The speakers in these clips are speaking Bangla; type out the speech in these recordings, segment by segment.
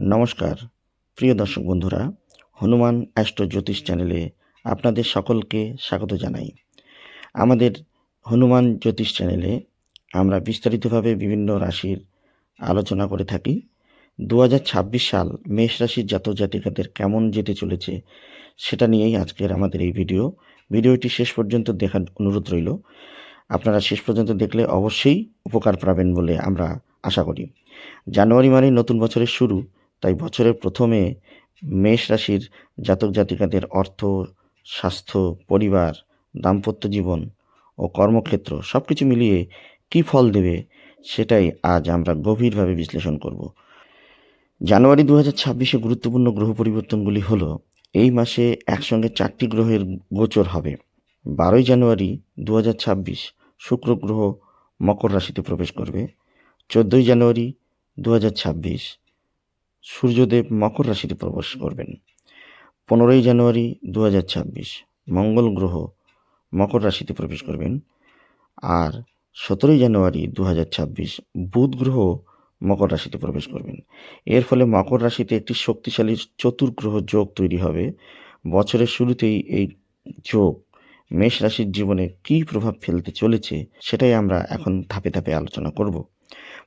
নমস্কার, প্রিয় দর্শক বন্ধুরা, হনুমান অ্যাস্ট্রো জ্যোতিষ চ্যানেলে আপনাদের সকলকে স্বাগত জানাই। আমাদের হনুমান জ্যোতিষ চ্যানেলে আমরা বিস্তারিতভাবে বিভিন্ন রাশির আলোচনা করে থাকি। দু হাজার ছাব্বিশ সাল মেষ রাশির জাতক জাতিকাদের কেমন যেতে চলেছে সেটা নিয়েই আজকের আমাদের এই ভিডিও। ভিডিওটি শেষ পর্যন্ত দেখার অনুরোধ রইল। আপনারা শেষ পর্যন্ত দেখলে অবশ্যই উপকার পাবেন বলে আমরা আশা করি। জানুয়ারি মানে নতুন বছরের শুরু। তাই বছরের প্রথমে মেষ রাশির জাতক জাতিকাদের অর্থ, স্বাস্থ্য, পরিবার, দাম্পত্য জীবন ও কর্মক্ষেত্র সব কিছু মিলিয়ে কী ফল দেবে সেটাই আজ আমরা গভীরভাবে বিশ্লেষণ করব। জানুয়ারি দু হাজার ছাব্বিশে গুরুত্বপূর্ণ গ্রহ পরিবর্তনগুলি হল, এই মাসে একসঙ্গে চারটি গ্রহের গোচর হবে। বারোই জানুয়ারি দু হাজার ছাব্বিশ শুক্র গ্রহ মকর রাশিতে প্রবেশ করবে। চোদ্দোই জানুয়ারি দু হাজার ছাব্বিশ সূর্যদেব মকর রাশিতে প্রবেশ করবেন। পনেরোই জানুয়ারি দু হাজার ছাব্বিশ, মঙ্গল গ্রহ মকর রাশিতে প্রবেশ করবেন। আর সতেরোই জানুয়ারি দু হাজার ছাব্বিশ, বুধ গ্রহ মকর রাশিতে প্রবেশ করবেন। এর ফলে মকর রাশিতে একটি শক্তিশালী চতুর্গ্রহ যোগ তৈরি হবে। বছরের শুরুতেই এই যোগ মেষ রাশির জীবনে কী প্রভাব ফেলতে চলেছে সেটাই আমরা এখন ধাপে ধাপে আলোচনা করব।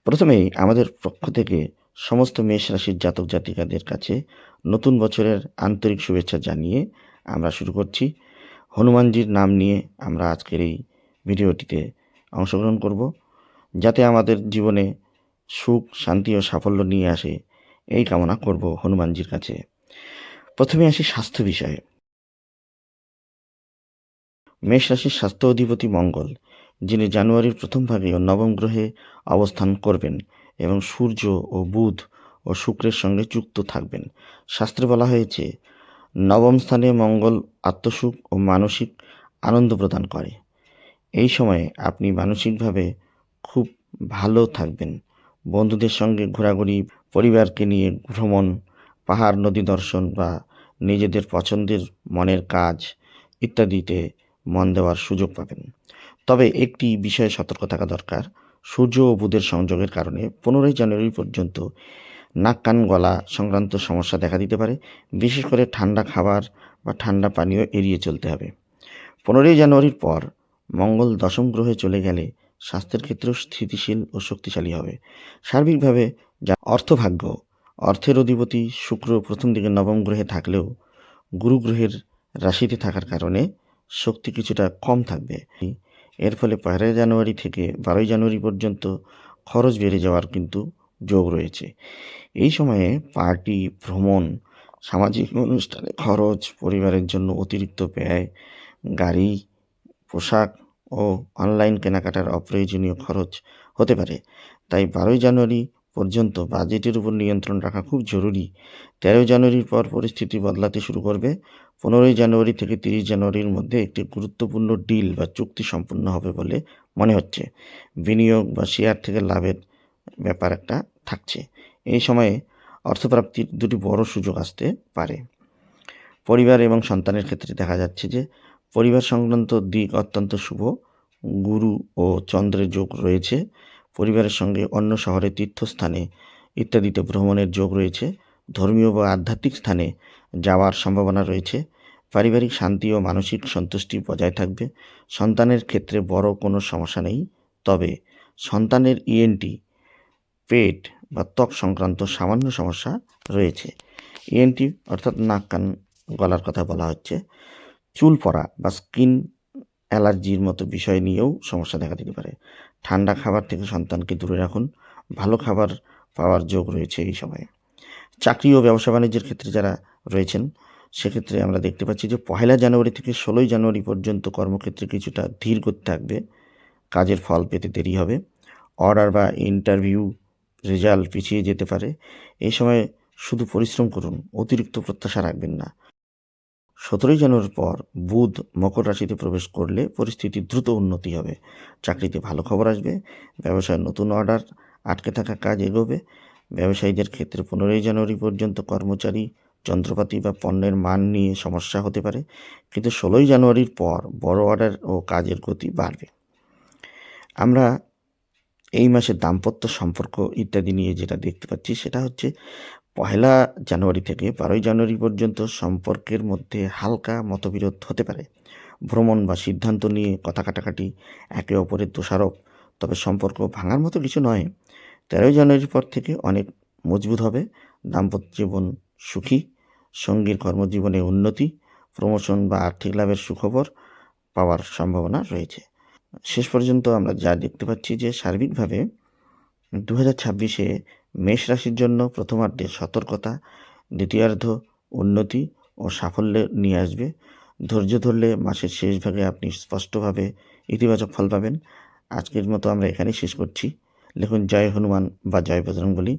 প্রথমেই আমাদের পক্ষ থেকে সমস্ত মেষ রাশির জাতক জাতিকাদের কাছে নতুন বছরের আন্তরিক শুভেচ্ছা জানিয়ে আমরা শুরু করছি। হনুমানজির নাম নিয়ে আমরা আজকের এই ভিডিওটিতে অংশগ্রহণ করব, যাতে আমাদের জীবনে সুখ, শান্তি ও সাফল্য নিয়ে আসে এই কামনা করব হনুমানজির কাছে। প্রথমে আসি স্বাস্থ্য বিষয়ে। মেষ রাশির স্বাস্থ্য অধিপতি মঙ্গল, যিনি জানুয়ারির প্রথম ভাগে নবম গ্রহে অবস্থান করবেন এবং সূর্য ও বুধ ও শুক্রের সঙ্গে যুক্ত থাকবেন। শাস্ত্রে বলা হয়েছে, নবম স্থানে মঙ্গল, আত্মসুখ ও মানসিক আনন্দ প্রদান করে। এই সময়ে আপনি মানসিকভাবে খুব ভালো থাকবেন। বন্ধুদের সঙ্গে ঘোরাঘুরি, পরিবারকে নিয়ে ভ্রমণ, পাহাড় নদী দর্শন বা নিজেদের পছন্দের মনের কাজ ইত্যাদিতে মন দেওয়ার সুযোগ পাবেন। তবে একটি বিষয়ে সতর্ক থাকা দরকার সূর্য ও বুধের সংযোগের কারণে পনেরোই জানুয়ারি পর্যন্ত নাক কান গলা সংক্রান্ত সমস্যা দেখা দিতে পারে। বিশেষ করে ঠান্ডা খাবার বা ঠান্ডা পানীয় এড়িয়ে চলতে হবে। পনেরোই জানুয়ারির পর মঙ্গল দশম গ্রহে চলে গেলে স্বাস্থ্যের ক্ষেত্রেও স্থিতিশীল ও শক্তিশালী হবে। সার্বিকভাবে যা অর্থভাগ্য, অর্থের অধিপতি শুক্র প্রথম দিকে নবম গ্রহে থাকলেও গুরু গ্রহের রাশিতে থাকার কারণে শক্তি কিছুটা কম থাকবে। এর ফলে পয়লা জানুয়ারি থেকে বারোই জানুয়ারি পর্যন্ত খরচ বেড়ে যাওয়ার কিন্তু যোগ রয়েছে। এই সময়ে পার্টি, ভ্রমণ, সামাজিক অনুষ্ঠানে খরচ, পরিবারের জন্য অতিরিক্ত ব্যয়, গাড়ি, পোশাক ও অনলাইন কেনাকাটার অপ্রয়োজনীয় খরচ হতে পারে। তাই বারোই জানুয়ারি পর্যন্ত বাজেটের উপর নিয়ন্ত্রণ রাখা খুব জরুরি। তেরোই জানুয়ারির পর পরিস্থিতি বদলাতে শুরু করবে। পনেরোই জানুয়ারি থেকে তিরিশ জানুয়ারির মধ্যে একটি গুরুত্বপূর্ণ ডিল বা চুক্তি সম্পূর্ণ হবে বলে মনে হচ্ছে। বিনিয়োগ বা শেয়ার থেকে লাভের ব্যাপার একটা থাকছে। এই সময়ে অর্থপ্রাপ্তির দুটি বড় সুযোগ আসতে পারে। পরিবার এবং সন্তানের ক্ষেত্রে দেখা যাচ্ছে যে পরিবার সংক্রান্ত দিক অত্যন্ত শুভ। গুরু ও চন্দ্রের যোগ রয়েছে। পরিবারের সঙ্গে অন্য শহরে তীর্থস্থানে ইত্যাদিতে ভ্রমণের যোগ রয়েছে। ধর্মীয় বা আধ্যাত্মিক স্থানে যাওয়ার সম্ভাবনা রয়েছে। পারিবারিক শান্তি ও মানসিক সন্তুষ্টি বজায় থাকবে। সন্তানের ক্ষেত্রে বড় কোনো সমস্যা নেই। তবে সন্তানের ইএনটি পেট বা ত্বক সংক্রান্ত সামান্য সমস্যা রয়েছে। ইএনটি অর্থাৎ নাক কান গলার কথা বলা হচ্ছে। চুল পড়া বা স্কিন অ্যালার্জির মতো বিষয় নিয়েও সমস্যা দেখা দিতে পারে। ঠান্ডা খাবার থেকে সন্তানকে দূরে রাখুন। ভালো খাবার পাওয়ার যোগ রয়েছে এই সময়ে। চাকরি ও ব্যবসা বাণিজ্যের ক্ষেত্রে যারা রয়েছেন, সেক্ষেত্রে আমরা দেখতে পাচ্ছি যে পয়লা জানুয়ারি থেকে ষোলোই জানুয়ারি পর্যন্ত কর্মক্ষেত্রে কিছুটা ধীর করতে থাকবে। কাজের ফল পেতে দেরি হবে। অর্ডার বা ইন্টারভিউ রেজাল্ট পিছিয়ে যেতে পারে। এই সময় শুধু পরিশ্রম করুন, অতিরিক্ত প্রত্যাশা রাখবেন না। সতেরোই জানুয়ারির পর বুধ মকর রাশিতে প্রবেশ করলে পরিস্থিতি দ্রুত উন্নতি হবে। চাকরিতে ভালো খবর আসবে, ব্যবসায় নতুন অর্ডার, আটকে থাকা কাজ এগোবে। ব্যবসায়ীদের ক্ষেত্রে পনেরোই জানুয়ারি পর্যন্ত কর্মচারী, যন্ত্রপাতি বা পণ্যের মান নিয়ে সমস্যা হতে পারে, কিন্তু ষোলোই জানুয়ারির পর বড় অর্ডার ও কাজের গতি বাড়বে। আমরা এই মাসে দাম্পত্য সম্পর্ক ইত্যাদি নিয়ে যেটা দেখতে পাচ্ছি, সেটা হচ্ছে পহেলা জানুয়ারি থেকে বারোই জানুয়ারি পর্যন্ত সম্পর্কের মধ্যে হালকা মতবিরোধ হতে পারে। ভ্রমণ বা সিদ্ধান্ত নিয়ে কথা কাটাকাটি একে অপরের দোষারোপ। তবে সম্পর্ক ভাঙার মতো কিছু নয়। তেরোই জানুয়ারির পর থেকে অনেক মজবুত হবে। দাম্পত্য জীবন সুখী, সঙ্গীর কর্মজীবনে উন্নতি, প্রমোশন বা আর্থিক লাভের সুখবর পাওয়ার সম্ভাবনা রয়েছে। শেষ পর্যন্ত আমরা যা দেখতে পাচ্ছি যে সার্বিকভাবে দু হাজার ছাব্বিশে মেষ রাশির জন্য প্রথমার্ধে সতর্কতা, দ্বিতীয়ার্ধ উন্নতি ও সাফল্য নিয়ে আসবে। ধৈর্য ধরলে মাসের শেষ ভাগে আপনি স্পষ্টভাবে ইতিবাচক ফল পাবেন। আজকের মতো আমরা এখানেই শেষ করছি। লিখুন, জয় হনুমান বা জয় বজরং বলি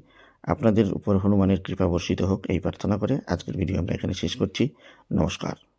আপনাদের উপর হনুমানের কৃপা বর্ষিত হোক এই প্রার্থনা করে আজকের ভিডিও আমরা এখানে শেষ করছি। নমস্কার।